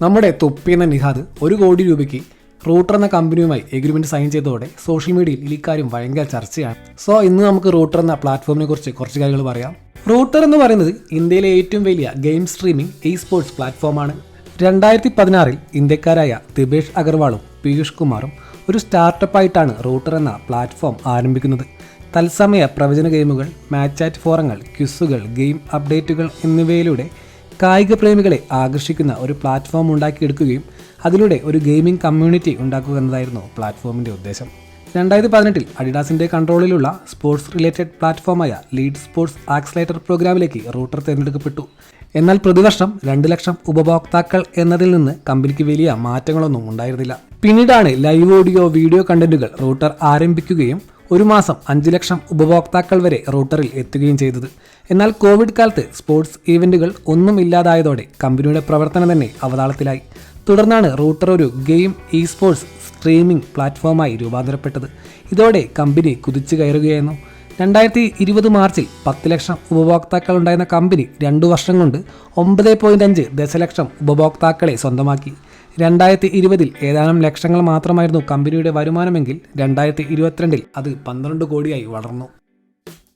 നമ്മുടെ തൊപ്പി എന്ന നിഹാദ് ഒരു കോടി രൂപയ്ക്ക് റൂട്ടർ എന്ന കമ്പനിയുമായി എഗ്രിമെന്റ് സൈൻ ചെയ്തതോടെ സോഷ്യൽ മീഡിയയിൽ ഈ കാര്യം ഭയങ്കര ചർച്ചയാണ്. സോ ഇന്ന് നമുക്ക് റൂട്ടർ എന്ന പ്ലാറ്റ്ഫോമിനെ കുറിച്ച് കുറച്ച് കാര്യങ്ങൾ പറയാം. റൂട്ടർ എന്ന് പറയുന്നത് ഇന്ത്യയിലെ ഏറ്റവും വലിയ ഗെയിം സ്ട്രീമിംഗ് ഇ സ്പോർട്സ് പ്ലാറ്റ്ഫോമാണ് രണ്ടായിരത്തി പതിനാറിൽ ഇന്ത്യക്കാരായ തിബേഷ് അഗർവാളും പീയൂഷ് കുമാറും ഒരു സ്റ്റാർട്ടപ്പായിട്ടാണ് റൂട്ടർ എന്ന പ്ലാറ്റ്ഫോം ആരംഭിക്കുന്നത്. തത്സമയ പ്രവചന ഗെയിമുകൾ മാച്ച് ആറ്റ് ഫോറങ്ങൾ ക്വിസുകൾ ഗെയിം അപ്ഡേറ്റുകൾ എന്നിവയിലൂടെ കായിക പ്രേമികളെ ആകർഷിക്കുന്ന ഒരു പ്ലാറ്റ്ഫോം ഉണ്ടാക്കിയെടുക്കുകയും അതിലൂടെ ഒരു ഗെയിമിംഗ് കമ്മ്യൂണിറ്റി ഉണ്ടാക്കുക എന്നതായിരുന്നു പ്ലാറ്റ്ഫോമിന്റെ ഉദ്ദേശം. രണ്ടായിരത്തി പതിനെട്ടിൽ അഡിഡാസിന്റെ കൺട്രോളിലുള്ള സ്പോർട്സ് റിലേറ്റഡ് പ്ലാറ്റ്ഫോമായ ലീഡ് സ്പോർട്സ് ആക്സലേറ്റർ പ്രോഗ്രാമിലേക്ക് റൂട്ടർ തിരഞ്ഞെടുക്കപ്പെട്ടു. എന്നാൽ പ്രതിവർഷം രണ്ട് ലക്ഷം ഉപഭോക്താക്കൾ എന്നതിൽ നിന്ന് കമ്പനിക്ക് വലിയ മാറ്റങ്ങളൊന്നും ഉണ്ടായിരുന്നില്ല. പിന്നീടാണ് ലൈവ് ഓഡിയോ വീഡിയോ കണ്ടന്റുകൾ റൂട്ടർ ആരംഭിക്കുകയും ഒരു മാസം അഞ്ച് ലക്ഷം ഉപഭോക്താക്കൾ വരെ റൂട്ടറിൽ എത്തുകയും ചെയ്തത്. എന്നാൽ കോവിഡ് കാലത്ത് സ്പോർട്സ് ഈവന്റുകൾ ഒന്നും ഇല്ലാതായതോടെ കമ്പനിയുടെ പ്രവർത്തനം തന്നെ അവതാളത്തിലായി. തുടർന്നാണ് റൂട്ടർ ഒരു ഗെയിം ഇ സ്പോർട്സ് സ്ട്രീമിംഗ് പ്ലാറ്റ്ഫോമായി രൂപാന്തരപ്പെട്ടത്. ഇതോടെ കമ്പനി കുതിച്ചു കയറുകയായിരുന്നു. രണ്ടായിരത്തി ഇരുപത് മാർച്ചിൽ പത്ത് ലക്ഷം ഉപഭോക്താക്കൾ ഉണ്ടായിരുന്ന കമ്പനി രണ്ടു വർഷം കൊണ്ട് ഒമ്പത് പോയിന്റ് അഞ്ച് ദശലക്ഷം ഉപഭോക്താക്കളെ സ്വന്തമാക്കി. രണ്ടായിരത്തി ഇരുപതിൽ ഏതാനും ലക്ഷങ്ങൾ മാത്രമായിരുന്നു കമ്പനിയുടെ വരുമാനമെങ്കിൽ രണ്ടായിരത്തി ഇരുപത്തിരണ്ടിൽ അത് പന്ത്രണ്ട് കോടിയായി വളർന്നു.